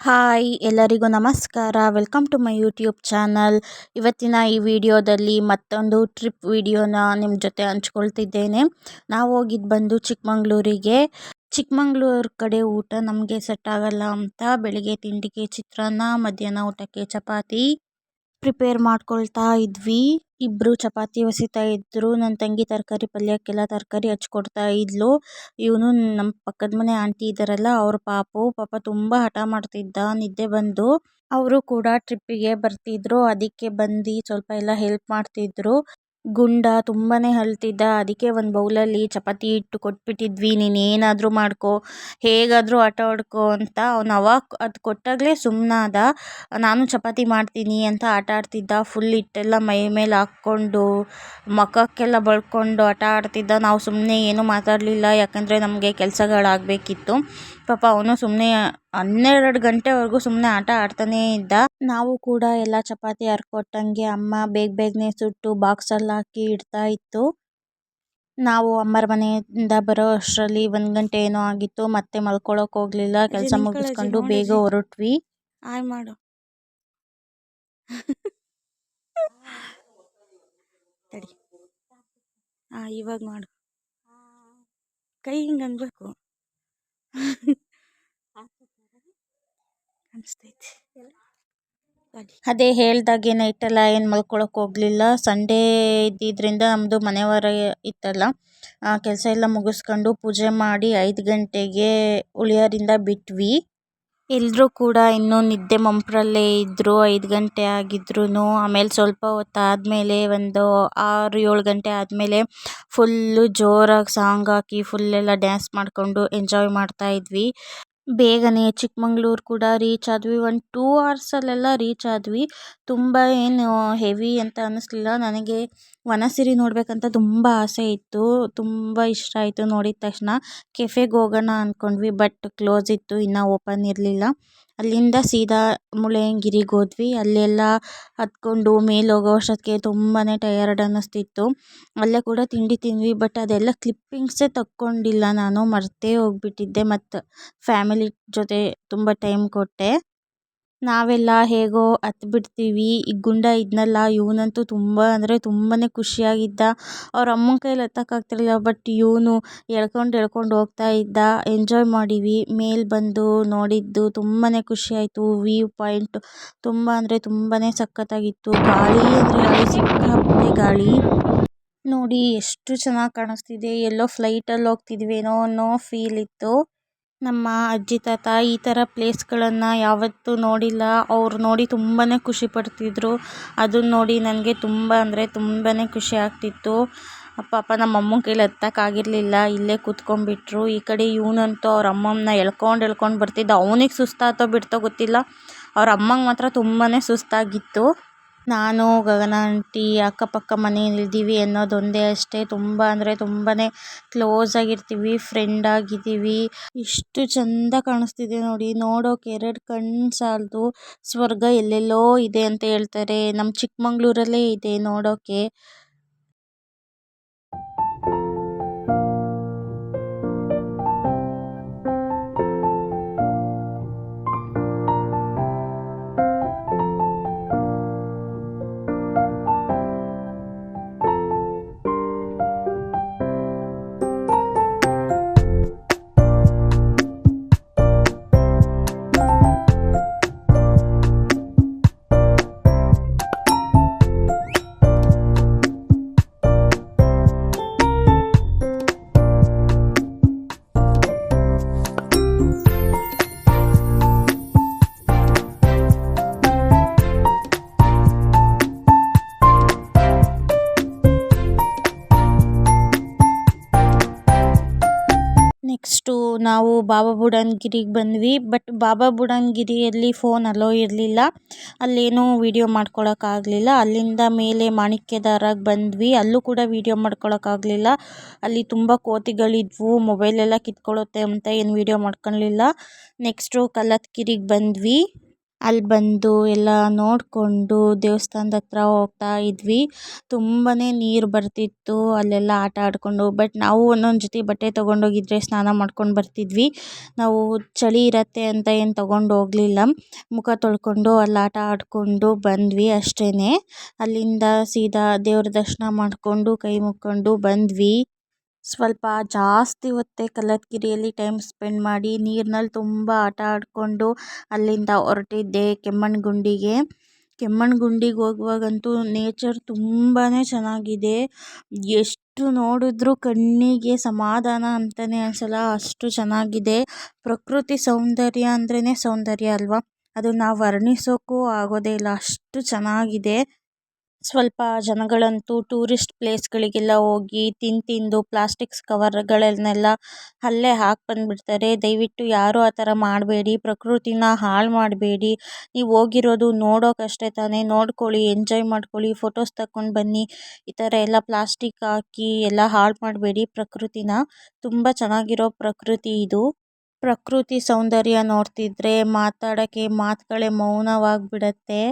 Hi, ಎಲ್ಲರಿಗೂ ನಮಸ್ಕಾರ. Welcome to my YouTube channel ಇವತ್ತಿನ ಈ ವಿಡಿಯೋದಲ್ಲಿ ಮತ್ತೊಂದು ಟ್ರಿಪ್ ವಿಡಿಯೋನ ನಿಮ್ಮ ಜೊತೆ ಹಂಚ್ಕೊಳ್ತಿದ್ದೇನೆ. ನಾವು ಹೋಗಿದ್ದು ಬಂದು ಚಿಕ್ಕಮಂಗ್ಳೂರಿಗೆ. ಚಿಕ್ಕಮಂಗ್ಳೂರು ಕಡೆ ಊಟ ನಮಗೆ ಸೆಟ್ ಆಗಲ್ಲ ಅಂತ ಬೆಳಿಗ್ಗೆ ತಿಂಡಿಗೆ ಚಿತ್ರಾನ್ನ, ಮಧ್ಯಾಹ್ನ ಊಟಕ್ಕೆ ಚಪಾತಿ. ಪ್ರಿಪೇರ್ ಮಾಡ್ಕೊಳ್ತಾ ಇದ್ವಿ. ಇಬ್ಬರು ಚಪಾತಿ ಹೊಸಿತಾ ಇದ್ರು. ನನ್ನ ತಂಗಿ ತರಕಾರಿ ಪಲ್ಯಕ್ಕೆಲ್ಲ ತರಕಾರಿ ಹಚ್ಕೊಡ್ತಾ ಇದ್ಲು. ಇವನು ನಮ್ಮ ಪಕ್ಕದ ಮನೆ ಆಂಟಿ ಇದ್ದಾರಲ್ಲ ಅವ್ರ ಪಾಪು. ಪಾಪ ತುಂಬ ಹಠ ಮಾಡ್ತಿದ್ದ. ನಿದ್ದೆ ಬಂದು ಅವರು ಕೂಡ ಟ್ರಿಪ್ಪಿಗೆ ಬರ್ತಿದ್ರು. ಅದಕ್ಕೆ ಬಂದು ಸ್ವಲ್ಪ ಎಲ್ಲ ಹೆಲ್ಪ್ ಮಾಡ್ತಿದ್ರು. ಗುಂಡ ತುಂಬಾ ಅಳ್ತಿದ್ದ ಅದಕ್ಕೆ ಒಂದು ಬೌಲಲ್ಲಿ ಚಪಾತಿ ಇಟ್ಟು ಕೊಟ್ಬಿಟ್ಟಿದ್ವಿ. ನೀನು ಏನಾದರೂ ಮಾಡ್ಕೊ, ಹೇಗಾದರೂ ಆಟ ಆಡ್ಕೋ ಅಂತ ಅವ್ನು ಅವಾಗ ಅದು ಕೊಟ್ಟಾಗಲೇ ಸುಮ್ಮನಾದ ನಾನು ಚಪಾತಿ ಮಾಡ್ತೀನಿ ಅಂತ ಆಟ ಆಡ್ತಿದ್ದ. ಫುಲ್ ಹಿಟ್ಟೆಲ್ಲ ಮೈ ಮೇಲೆ ಹಾಕ್ಕೊಂಡು, ಮುಖಕ್ಕೆಲ್ಲ ಬಳ್ಕೊಂಡು ಆಟ ಆಡ್ತಿದ್ದ. ನಾವು ಸುಮ್ಮನೆ ಏನೂ ಮಾತಾಡಲಿಲ್ಲ. ಯಾಕಂದರೆ ನಮಗೆ ಕೆಲಸಗಳಾಗಬೇಕಿತ್ತು. ಪಾಪ ಅವನು ಸುಮ್ಮನೆ ಹನ್ನೆರಡು ಗಂಟೆವರೆಗೂ ಸುಮ್ಮನೆ ಆಟ ಆಡ್ತಾನೇ ಇದ್ದ. ನಾವು ಕೂಡ ಎಲ್ಲ ಚಪಾತಿ ಹರ್ಕೊಟ್ಟಂಗೆ ಅಮ್ಮ ಬೇಗ ಬೇಗನೆ ಸುಟ್ಟು ಬಾಕ್ಸಲ್ಲಿ ಹಾಕಿ ಇಡ್ತಾ ಇತ್ತು. ನಾವು ಅಮ್ಮರ ಮನೆಯಿಂದ ಬರೋ ಅಷ್ಟರಲ್ಲಿ ಒಂದು ಗಂಟೆ ಏನೋ ಆಗಿತ್ತು. ಮತ್ತೆ ಮಲ್ಕೊಳಕ್ ಹೋಗಲಿಲ್ಲ. ಕೆಲಸ ಮುಗಿಸ್ಕೊಂಡು ಬೇಗ ಹೊರಟ್ವಿ. ಆಯ್ ಮಾಡು. ತಡಿ. ಹಾಂ ಇವಾಗ ಮಾಡು. ಕೈ ಹಿಂಗೆ ಅನ್ಬೇಕು. ಅದೇ ಹೇಳ್ದಾಗೆ ನೈಟೆಲ್ಲ ಏನು ಮಲ್ಕೊಳಕ್ಕೆ ಹೋಗಲಿಲ್ಲ. ಸಂಡೇ ಇದ್ದಿದ್ದರಿಂದ ನಮ್ಮದು ಮನೆವಾರ ಇತ್ತಲ್ಲ ಕೆಲಸ ಎಲ್ಲ ಮುಗಿಸ್ಕೊಂಡು ಪೂಜೆ ಮಾಡಿ ಐದು ಗಂಟೆಗೆ ಉಳಿಯಾರಿಂದ ಬಿಟ್ವಿ. ಎಲ್ಲರೂ ಕೂಡ ಇನ್ನೂ ನಿದ್ದೆ ಮಂಪರಲ್ಲೇ ಇದ್ದರು ಐದು ಗಂಟೆ ಆಗಿದ್ರೂ ಆಮೇಲೆ ಸ್ವಲ್ಪ ಹೊತ್ತಾದಮೇಲೆ ಒಂದು ಆರು, ಏಳು ಗಂಟೆ ಆದಮೇಲೆ ಫುಲ್ಲು ಜೋರಾಗಿ ಸಾಂಗ್ ಹಾಕಿ ಫುಲ್ ಎಲ್ಲ ಡ್ಯಾನ್ಸ್ ಮಾಡಿಕೊಂಡು ಎಂಜಾಯ್ ಮಾಡ್ತಾ ಇದ್ವಿ. ಬೇಗನೆ ಚಿಕ್ಕಮಂಗ್ಳೂರು ಕೂಡ ರೀಚ್ ಆದ್ವಿ. ಒಂದು ಟೂ ಅವರ್ಸಲ್ಲೆಲ್ಲ ರೀಚ್ ಆದ್ವಿ. ತುಂಬ ಏನು ಹೆವಿ ಅಂತ ಅನ್ನಿಸ್ಲಿಲ್ಲ ನನಗೆ ವನಸಿರಿ ನೋಡಬೇಕಂತ ತುಂಬ ಆಸೆ ಇತ್ತು. ತುಂಬ ಇಷ್ಟ ಆಯಿತು ನೋಡಿದ ತಕ್ಷಣ. ಕೆಫೆಗೆ ಹೋಗೋಣ ಅಂದ್ಕೊಂಡ್ವಿ ಬಟ್ ಕ್ಲೋಸ್ ಇತ್ತು, ಇನ್ನೂ ಓಪನ್ ಇರಲಿಲ್ಲ. ಅಲ್ಲಿಂದ ಸೀದಾ ಮುಳ್ಳಯ್ಯನಗಿರಿಗೆ ಹೋದ್ವಿ. ಅಲ್ಲೆಲ್ಲ ಹತ್ಕೊಂಡು ಮೇಲೆ ಹೋಗೋ ಅಷ್ಟೊತ್ತಿಗೆ ತುಂಬಾ ಟಯರ್ಡ್ ಅನ್ನಿಸ್ತಿತ್ತು. ಅಲ್ಲೇ ಕೂಡ ತಿಂಡಿ ತಿಂದ್ವಿ ಬಟ್ ಅದೆಲ್ಲ ಕ್ಲಿಪ್ಪಿಂಗ್ಸೇ ತಕ್ಕೊಂಡಿಲ್ಲ ನಾನು. ಮರೆತೇ ಹೋಗ್ಬಿಟ್ಟಿದ್ದೆ, ಮತ್ತು ಫ್ಯಾಮಿಲಿ ಜೊತೆ ತುಂಬ ಟೈಮ್ ಕೊಟ್ಟೆ. ನಾವೆಲ್ಲ ಹೇಗೋ ಹತ್ಬಿಡ್ತೀವಿ ಈ ಗುಂಡ ಇದ್ನಲ್ಲ, ಇವನಂತೂ ತುಂಬ ಅಂದರೆ ತುಂಬಾ ಖುಷಿಯಾಗಿದ್ದ. ಅವ್ರ ಅಮ್ಮನ ಕೈಯಲ್ಲಿ ಹತ್ತಕ್ಕಾಗ್ತಿರ್ಲಿಲ್ಲ ಬಟ್ ಇವನು ಎಳ್ಕೊಂಡು ಎಳ್ಕೊಂಡು ಹೋಗ್ತಾ ಇದ್ದ. ಎಂಜಾಯ್ ಮಾಡೀವಿ ಮೇಲೆ ಬಂದು ನೋಡಿದ್ದು ತುಂಬಾ ಖುಷಿಯಾಯಿತು. ವ್ಯೂ ಪಾಯಿಂಟ್ ತುಂಬ ಅಂದರೆ ತುಂಬಾ ಸಖತ್ತಾಗಿತ್ತು. ಗಾಳಿ ಅಂದರೆ ಗಾಳಿ, ಸಿಕ್ಕಾಪಟ್ಟೆ ಗಾಳಿ. ನೋಡಿ, ಎಷ್ಟು ಚೆನ್ನಾಗಿ ಕಾಣಿಸ್ತಿದೆ. ಎಲ್ಲೋ ಫ್ಲೈಟಲ್ಲಿ ಹೋಗ್ತಿದ್ವೇನೋ ಅನ್ನೋ ಫೀಲ್ ಇತ್ತು. ನಮ್ಮ ಅಜ್ಜಿ, ತಾತ ಈ ಥರ ಪ್ಲೇಸ್ಗಳನ್ನು ಯಾವತ್ತೂ ನೋಡಿಲ್ಲ. ಅವ್ರು ನೋಡಿ ತುಂಬಾ ಖುಷಿ ಪಡ್ತಿದ್ದರು ಅದನ್ನ ನೋಡಿ ನನಗೆ ತುಂಬ ಅಂದರೆ ತುಂಬಾ ಖುಷಿ ಆಗ್ತಿತ್ತು. ಪಾಪ ನಮ್ಮ ಅಮ್ಮನ ಕೈಲಿ ಹತ್ತಕ್ಕಾಗಿರಲಿಲ್ಲ. ಇಲ್ಲೇ ಕೂತ್ಕೊಂಡ್ಬಿಟ್ರು. ಈ ಕಡೆ ಇವನಂತೂ ಅವ್ರ ಅಮ್ಮನ ಎಳ್ಕೊಂಡು ಎಳ್ಕೊಂಡು ಬರ್ತಿದ್ದ. ಅವ್ನಿಗೆ ಸುಸ್ತಾತೋ ಬಿಡ್ತೋ ಗೊತ್ತಿಲ್ಲ. ಅವ್ರ ಅಮ್ಮಂಗೆ ಮಾತ್ರ ತುಂಬಾ ಸುಸ್ತಾಗಿತ್ತು. ನಾನು, ಗಗನ ಆಂಟಿ, ಅಕ್ಕಪಕ್ಕ ಮನೆಯಲ್ಲಿದ್ದೀವಿ ಅನ್ನೋದೊಂದೇ ಅಷ್ಟೇ. ತುಂಬ ಅಂದರೆ ತುಂಬಾ ಕ್ಲೋಸ್ ಆಗಿರ್ತೀವಿ ಫ್ರೆಂಡ್ ಆಗಿದ್ದೀವಿ. ಇಷ್ಟು ಚಂದ ಕಾಣಿಸ್ತಿದೆ ನೋಡಿ. ನೋಡೋಕೆ ಎರಡು ಕಣ್ಣು ಸಾಲದು ಸ್ವರ್ಗ ಎಲ್ಲೆಲ್ಲೋ ಇದೆ ಅಂತ ಹೇಳ್ತಾರೆ. ನಮ್ಮ ಚಿಕ್ಕಮಂಗ್ಳೂರಲ್ಲೇ ಇದೆ ನೋಡೋಕೆ. ನಾವು ಬಾಬಾ ಬುಡನ್ಗಿರಿಗೆ ಬಂದ್ವಿ ಬಟ್ ಬಾಬಾ ಬುಡನ್ಗಿರಿಯಲ್ಲಿ ಫೋನ್ ಅಲೋ ಇರಲಿಲ್ಲ. ಅಲ್ಲೇನೂ ವೀಡಿಯೋ ಮಾಡ್ಕೊಳಕ್ಕಾಗಲಿಲ್ಲ. ಅಲ್ಲಿಂದ ಮೇಲೆ ಮಾಣಿಕ್ಯದಾರಾಗಿ ಬಂದ್ವಿ. ಅಲ್ಲೂ ಕೂಡ ವೀಡಿಯೋ ಮಾಡ್ಕೊಳಕ್ಕಾಗಲಿಲ್ಲ. ಅಲ್ಲಿ ತುಂಬ ಕೋತಿಗಳಿದ್ವು. ಮೊಬೈಲೆಲ್ಲ ಕಿತ್ಕೊಳ್ಳುತ್ತೆ ಅಂತ ಏನು ವೀಡಿಯೋ ಮಾಡ್ಕೊಳ್ಲಿಲ್ಲ. ನೆಕ್ಸ್ಟು ಕಲ್ಲತ್ಗಿರಿಗೆ ಬಂದ್ವಿ. ಅಲ್ಲಿ ಬಂದು ಎಲ್ಲ ನೋಡಿಕೊಂಡು ದೇವಸ್ಥಾನದ ಹತ್ರ ಹೋಗ್ತಾ ಇದ್ವಿ. ತುಂಬಾ ನೀರು ಬರ್ತಿತ್ತು, ಅಲ್ಲೆಲ್ಲ ಆಟ ಆಡಿಕೊಂಡು. ಬಟ್ ನಾವು ಒಂದೊಂದು ಜೊತೆ ಬಟ್ಟೆ ತೊಗೊಂಡೋಗಿದ್ರೆ ಸ್ನಾನ ಮಾಡ್ಕೊಂಡು ಬರ್ತಿದ್ವಿ. ನಾವು ಚಳಿ ಇರುತ್ತೆ ಅಂತ ಏನು ತೊಗೊಂಡು ಹೋಗಲಿಲ್ಲ. ಮುಖ ತೊಳ್ಕೊಂಡು ಅಲ್ಲಿ ಆಟ ಆಡಿಕೊಂಡು ಬಂದ್ವಿ ಅಷ್ಟೇ ಅಲ್ಲಿಂದ ಸೀದಾ ದೇವ್ರ ದರ್ಶನ ಮಾಡಿಕೊಂಡು ಕೈ ಮುಕ್ಕೊಂಡು ಬಂದ್ವಿ. ಸ್ವಲ್ಪ ಜಾಸ್ತಿ ಹೊತ್ತೇ ಕಲ್ಲತ್ಗಿರಿಯಲ್ಲಿ ಟೈಮ್ ಸ್ಪೆಂಡ್ ಮಾಡಿ ನೀರಿನಲ್ಲಿ ತುಂಬ ಆಟ ಆಡಿಕೊಂಡು ಅಲ್ಲಿಂದ ಹೊರಟಿದ್ದೆ ಕೆಮ್ಮಣ್ಣುಗುಂಡಿಗೆ. ಕೆಮ್ಮಣ್ಣುಗುಂಡಿಗೆ ಹೋಗುವಾಗಂತೂ ನೇಚರ್ ತುಂಬಾ ಚೆನ್ನಾಗಿದೆ. ಎಷ್ಟು ನೋಡಿದ್ರೂ ಕಣ್ಣಿಗೆ ಸಮಾಧಾನ ಅಂತಲೇ ಅನಿಸಲ್ಲ, ಅಷ್ಟು ಚೆನ್ನಾಗಿದೆ. ಪ್ರಕೃತಿ ಸೌಂದರ್ಯ ಅಂದ್ರೇ ಸೌಂದರ್ಯ ಅಲ್ವಾ? ಅದನ್ನು ವರ್ಣಿಸೋಕ್ಕೂ ಆಗೋದೇ ಇಲ್ಲ, ಅಷ್ಟು ಚೆನ್ನಾಗಿದೆ. ಸ್ವಲ್ಪ ಜನಗಳಂತೂ ಟೂರಿಸ್ಟ್ ಪ್ಲೇಸ್ಗಳಿಗೆಲ್ಲ ಹೋಗಿ ತಿಂದು ತಿಂದು ಪ್ಲಾಸ್ಟಿಕ್ಸ್ ಕವರ್ಗಳನ್ನೆಲ್ಲ ಅಲ್ಲೇ ಹಾಕಿ ಬಂದುಬಿಡ್ತಾರೆ. ದಯವಿಟ್ಟು ಯಾರೂ ಆ ಥರ ಮಾಡಬೇಡಿ. ಪ್ರಕೃತಿನ ಹಾಳು ಮಾಡಬೇಡಿ. ನೀವು ಹೋಗಿರೋದು ನೋಡೋಕ್ಕಷ್ಟೇ ತಾನೇ. ನೋಡ್ಕೊಳ್ಳಿ, ಎಂಜಾಯ್ ಮಾಡ್ಕೊಳ್ಳಿ, ಫೋಟೋಸ್ ತಗೊಂಡು ಬನ್ನಿ. ಈ ಥರ ಎಲ್ಲ ಪ್ಲಾಸ್ಟಿಕ್ ಹಾಕಿ ಎಲ್ಲ ಹಾಳು ಮಾಡಬೇಡಿ. ಪ್ರಕೃತಿನ ತುಂಬ ಚೆನ್ನಾಗಿರೋ ಪ್ರಕೃತಿ ಇದು. ಪ್ರಕೃತಿ ಸೌಂದರ್ಯ ನೋಡ್ತಿದ್ರೆ ಮಾತಾಡೋಕ್ಕೆ ಮಾತುಗಳೇ ಮೌನವಾಗಿಬಿಡತ್ತೆ.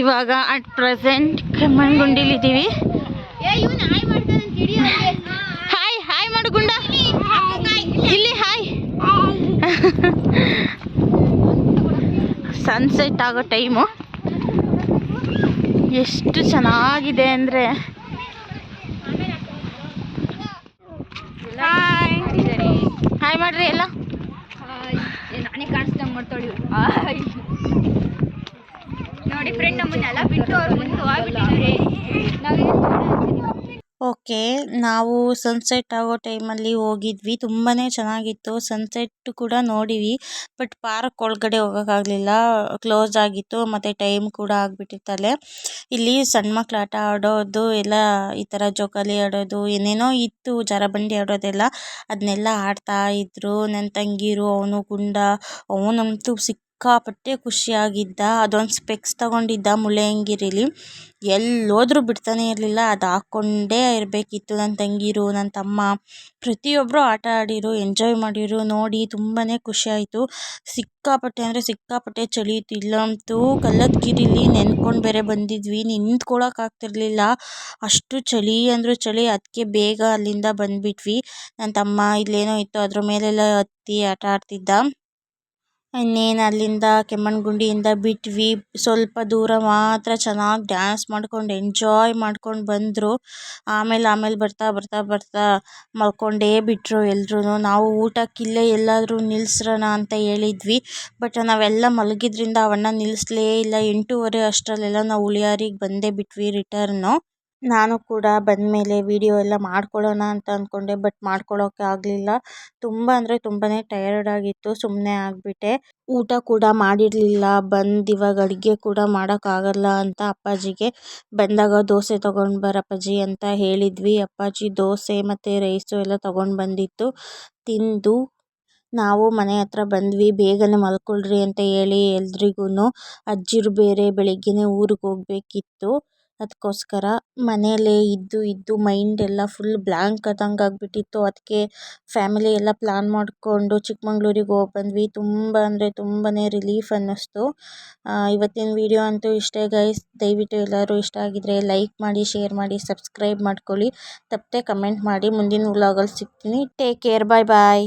ಇವಾಗ ಅಟ್ ಪ್ರೆಸೆಂಟ್ ಕೆಮ್ಮಣ್ಣುಗುಂಡಿಲಿದ್ದೀವಿ ಹಾಯ್ ಹಾಯ್ ಮಾಡು ಗುಂಡ ಇಲ್ಲಿ ಹಾಯ್ ಸನ್ಸೆಟ್ ಆಗೋ ಟೈಮು ಎಷ್ಟು ಚೆನ್ನಾಗಿದೆ ಅಂದರೆ. ಹಾಯ್ ಹಾಯ್ ಮಾಡ್ರಿ ಎಲ್ಲ. ನಾನೇ ಕಾಣಿಸ್ದಂಗೆ ಮಾಡ್ತಾಳಿ ಫ್ರೆಂಡ್ ನಮ್ಮನ್ನೆಲ್ಲ ಬಿಟ್ಟು ಅವ್ರು ಮುಂದೆ ಹೋಗ್ಬಿಟ್ಟಿದ್ದಾರೆ. ಓಕೆ, ನಾವು ಸನ್ಸೆಟ್ ಆಗೋ ಟೈಮಲ್ಲಿ ಹೋಗಿದ್ವಿ. ತುಂಬಾ ಚೆನ್ನಾಗಿತ್ತು. ಸನ್ಸೆಟ್ ಕೂಡ ನೋಡಿವಿ. ಬಟ್ ಪಾರ್ಕ್ ಒಳಗಡೆ ಹೋಗೋಕ್ಕಾಗಲಿಲ್ಲ ಕ್ಲೋಸ್ ಆಗಿತ್ತು. ಮತ್ತು ಟೈಮ್ ಕೂಡ ಆಗಿಬಿಟ್ಟಿತ್ತಲ್ಲೇ. ಇಲ್ಲಿ ಸಣ್ಣ ಮಕ್ಳು ಆಟ ಆಡೋದು, ಎಲ್ಲ ಈ ಥರ ಜೋಕಾಲಿ ಆಡೋದು, ಏನೇನೋ ಇತ್ತು. ಜರಬಂಡಿ ಆಡೋದೆಲ್ಲ. ಅದನ್ನೆಲ್ಲ ಆಡ್ತಾ ಇದ್ದರು ನನ್ನ ತಂಗೀರು, ಅವನು ಗುಂಡ, ಅವನಂತೂ ಸಿಕ್ಕಾಪಟ್ಟೆ ಖುಷಿಯಾಗಿದ್ದ, ಅದೊಂದು ಸ್ಪೆಕ್ಸ್ ತಗೊಂಡಿದ್ದ ಮುಳ್ಳಯ್ಯನಗಿರಿಲಿ. ಎಲ್ಲೋದ್ರೂ ಬಿಡ್ತಾನೆ ಇರಲಿಲ್ಲ, ಅದು ಹಾಕ್ಕೊಂಡೇ ಇರಬೇಕಿತ್ತು ನನ್ನ ತಂಗೀರು ನನ್ನ ತಮ್ಮ. ಪ್ರತಿಯೊಬ್ಬರು ಆಟ ಆಡಿರು ಎಂಜಾಯ್ ಮಾಡಿರು, ನೋಡಿ ತುಂಬಾ ಖುಷಿ ಆಯಿತು ಸಿಕ್ಕಾಪಟ್ಟೆ ಅಂದರೆ ಸಿಕ್ಕಾಪಟ್ಟೆ ಚಳಿ ಇತ್ತು ಇಲ್ಲಂತೂ ಕಲ್ಲತ್ಗಿರಿಲಿ ನೆನ್ಕೊಂಡು ಬೇರೆ ಬಂದಿದ್ವಿ ನಿಂತ್ಕೊಳ್ಳೋಕೆ ಅಷ್ಟು ಚಳಿ ಅಂದರೂ ಚಳಿ ಅದಕ್ಕೆ ಬೇಗ ಅಲ್ಲಿಂದ ಬಂದುಬಿಟ್ವಿ. ನನ್ನ ತಮ್ಮ ಇಲ್ಲೇನೋ ಇತ್ತು ಅದ್ರ ಮೇಲೆಲ್ಲ ಹತ್ತಿ ಆಟ ಆಡ್ತಿದ್ದ. ಇನ್ನೇನು ಅಲ್ಲಿಂದ ಕೆಮ್ಮಣ್ಣುಗುಂಡಿಯಿಂದ ಬಿಟ್ವಿ. ಸ್ವಲ್ಪ ದೂರ ಮಾತ್ರ ಚೆನ್ನಾಗಿ ಡ್ಯಾನ್ಸ್ ಮಾಡ್ಕೊಂಡು ಎಂಜಾಯ್ ಮಾಡ್ಕೊಂಡು ಬಂದರು. ಆಮೇಲೆ ಆಮೇಲೆ ಬರ್ತಾ ಬರ್ತಾ ಬರ್ತಾ ಮಲ್ಕೊಂಡೇ ಬಿಟ್ಟರು ಎಲ್ರೂ ನಾವು ಊಟಕ್ಕೆ ಇಲ್ಲೇ ಎಲ್ಲಾದರೂ ನಿಲ್ಲಿಸ್ರಣ ಅಂತ ಹೇಳಿದ್ವಿ. ಬಟ್ ನಾವೆಲ್ಲ ಮಲಗಿದ್ರಿಂದ ಅವಣ್ಣ ನಿಲ್ಲಿಸ್ಲೇ ಇಲ್ಲ. ಎಂಟೂವರೆ ಅಷ್ಟರಲ್ಲೆಲ್ಲ ನಾವು ಉಳಿಯಾರಿಗೆ ಬಂದೇ ಬಿಟ್ವಿ ರಿಟರ್ನು. ನಾನು ಕೂಡ ಬಂದಮೇಲೆ ವೀಡಿಯೋ ಎಲ್ಲ ಮಾಡ್ಕೊಳ್ಳೋಣ ಅಂತ ಅಂದ್ಕೊಂಡೆ ಬಟ್ ಮಾಡ್ಕೊಳ್ಳೋಕೆ ಆಗಲಿಲ್ಲ. ತುಂಬ ಅಂದರೆ ತುಂಬಾ ಟಯರ್ಡ್ ಆಗಿತ್ತು ಸುಮ್ಮನೆ ಆಗಿಬಿಟ್ಟೆ. ಊಟ ಕೂಡ ಮಾಡಿರಲಿಲ್ಲ, ಬಂದು ಇವಾಗ ಅಡುಗೆ ಕೂಡ ಮಾಡೋಕ್ಕಾಗಲ್ಲ ಅಂತ ಅಪ್ಪಾಜಿಗೆ. ಬಂದಾಗ ದೋಸೆ ತೊಗೊಂಡು ಬರಪ್ಪಾಜಿ ಅಂತ ಹೇಳಿದ್ವಿ. ಅಪ್ಪಾಜಿ ದೋಸೆ ಮತ್ತು ರೈಸು ಎಲ್ಲ ತೊಗೊಂಡು ಬಂದಿತ್ತು. ತಿಂದು ನಾವು ಮನೆ ಹತ್ರ ಬಂದ್ವಿ. ಬೇಗನೆ ಮಲ್ಕೊಳ್ರಿ ಅಂತ ಹೇಳಿ ಎಲ್ರಿಗೂ ಅಜ್ಜಿರು ಬೇರೆ ಬೆಳಿಗ್ಗೆನೇ ಊರಿಗೆ ಹೋಗಬೇಕಿತ್ತು. ಅದಕ್ಕೋಸ್ಕರ ಮನೆಯಲ್ಲೇ ಇದ್ದು ಇದ್ದು ಮೈಂಡ್ ಎಲ್ಲ ಫುಲ್ ಬ್ಲ್ಯಾಂಕ್ ಆದಂಗೆ ಆಗಿಬಿಟ್ಟಿತ್ತು. ಅದಕ್ಕೆ ಫ್ಯಾಮಿಲಿ ಎಲ್ಲ ಪ್ಲ್ಯಾನ್ ಮಾಡಿಕೊಂಡು ಚಿಕ್ಕಮಂಗ್ಳೂರಿಗೆ ಹೋಗಿ ಬಂದ್ವಿ. ತುಂಬ ಅಂದರೆ ತುಂಬಾ ರಿಲೀಫ್ ಅನ್ನಿಸ್ತು. ಇವತ್ತಿನ ವೀಡಿಯೋ ಅಂತೂ ಇಷ್ಟೇ ಗೈಸ್ ದಯವಿಟ್ಟು ಎಲ್ಲರೂ ಇಷ್ಟ ಆಗಿದ್ದರೆ ಲೈಕ್ ಮಾಡಿ ಶೇರ್ ಮಾಡಿ ಸಬ್ಸ್ಕ್ರೈಬ್ ಮಾಡ್ಕೊಳ್ಳಿ. ತಪ್ಪದೆ ಕಮೆಂಟ್ ಮಾಡಿ. ಮುಂದಿನ ವ್ಲಾಗಲ್ಲಿ ಸಿಗ್ತೀನಿ. ಟೇಕ್ ಕೇರ್ ಬಾಯ್ ಬಾಯ್